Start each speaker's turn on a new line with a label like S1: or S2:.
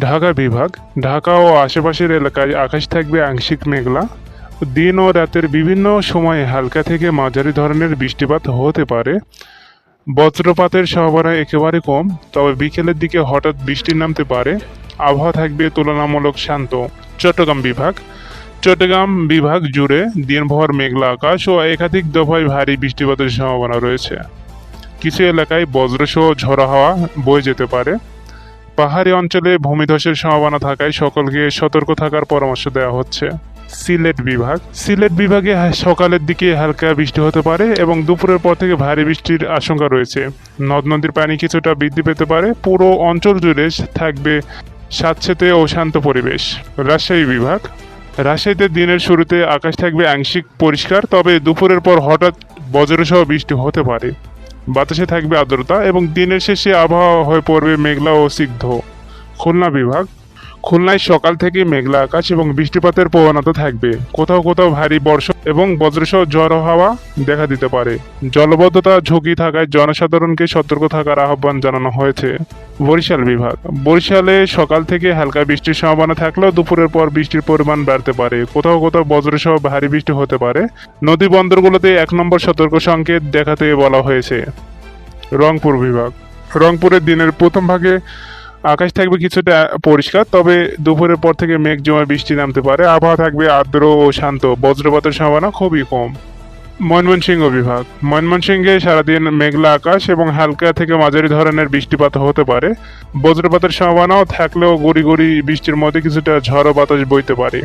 S1: ঢাকা বিভাগ। ঢাকা ও আশেপাশের এলাকায় আকাশ থাকবে আংশিক মেঘলা। দিন ও রাতের বিভিন্ন সময়ে হালকা থেকে মাঝারি ধরনের বৃষ্টিপাত হতে পারে। বজ্রপাতের সম্ভাবনা একেবারে কম, তবে বিকেলের দিকে হঠাৎ বৃষ্টি নামতে পারে। আবহাওয়া থাকবে তুলনামূলক শান্ত। চট্টগ্রাম বিভাগ। চট্টগ্রাম বিভাগ জুড়ে দিনভর মেঘলা আকাশ ও একাধিক দফায় ভারী বৃষ্টিপাতের সম্ভাবনা রয়েছে। কিছু এলাকায় বজ্রসহ ঝড়ো হাওয়া বয়ে যেতে পারে। পাহাড়ি অঞ্চলে ভূমিধসের সম্ভাবনা থাকায় সকলকে সতর্ক থাকার পরামর্শ দেওয়া হচ্ছে। সিলেট বিভাগ। সিলেট বিভাগে সকালের দিকে হালকা বৃষ্টি হতে পারে এবং দুপুরের পর থেকে ভারী বৃষ্টির আশঙ্কা রয়েছে। নদ নদীর পানি কিছুটা বৃদ্ধি পেতে পারে। পুরো অঞ্চল জুড়ে থাকবে স্যাঁতসেতে ও শান্ত পরিবেশ। রাজশাহী বিভাগ। রাজশাহীতে দিনের শুরুতে আকাশ থাকবে আংশিক পরিষ্কার, তবে দুপুরের পর হঠাৎ বজ্রসহ বৃষ্টি হতে পারে। বাতাসে থাকবে আর্দ্রতা এবং দিনের শেষে আবহাওয়া হয়ে পড়বে মেঘলা ও সিদ্ধ। খুলনা বিভাগ খুলনায় সকাল থেকে মেঘলা আকাশ এবং বৃষ্টিপাতের প্রবণতা থাকবে। কোথাও কোথাও ভারী বর্ষা এবং বজ্রসহ ঝড়ো হাওয়া দেখা দিতে পারে। জলবদ্ধতা ঝুঁকি থাকায় জনসাধারণকে সতর্ক থাকার আহ্বান জানানো হয়েছে বরিশাল বিভাগ। বরিশালে সকাল থেকে হালকা বৃষ্টির সম্ভাবনা থাকলেও দুপুরের পর বৃষ্টির পরিমাণ বাড়তে পারে। কোথাও কোথাও বজ্রসহ ভারী বৃষ্টি হতে পারে। নদী বন্দরগুলোতে এক নম্বর সতর্ক সংকেত দেখাতে বলা হয়েছে। রংপুর বিভাগ। রংপুরের দিনের প্রথম ভাগে আকাশ থাকবে কিছুটা পরিষ্কার, তবে দুপুরের পর থেকে মেঘ জমা বৃষ্টি নামতে পারে। আবহাওয়া থাকবে আর্দ্র ও শান্ত। বজ্রপাতের সম্ভাবনা খুবই কম। ময়মনসিংহ বিভাগ। ময়মনসিংহে সারাদিন মেঘলা আকাশ এবং হালকা থেকে মাঝারি ধরনের বৃষ্টিপাত হতে পারে। বজ্রপাতের সম্ভাবনাও থাকলেও গড়ি গড়ি বৃষ্টির মধ্যে কিছুটা ঝড়ো বাতাস বইতে পারে।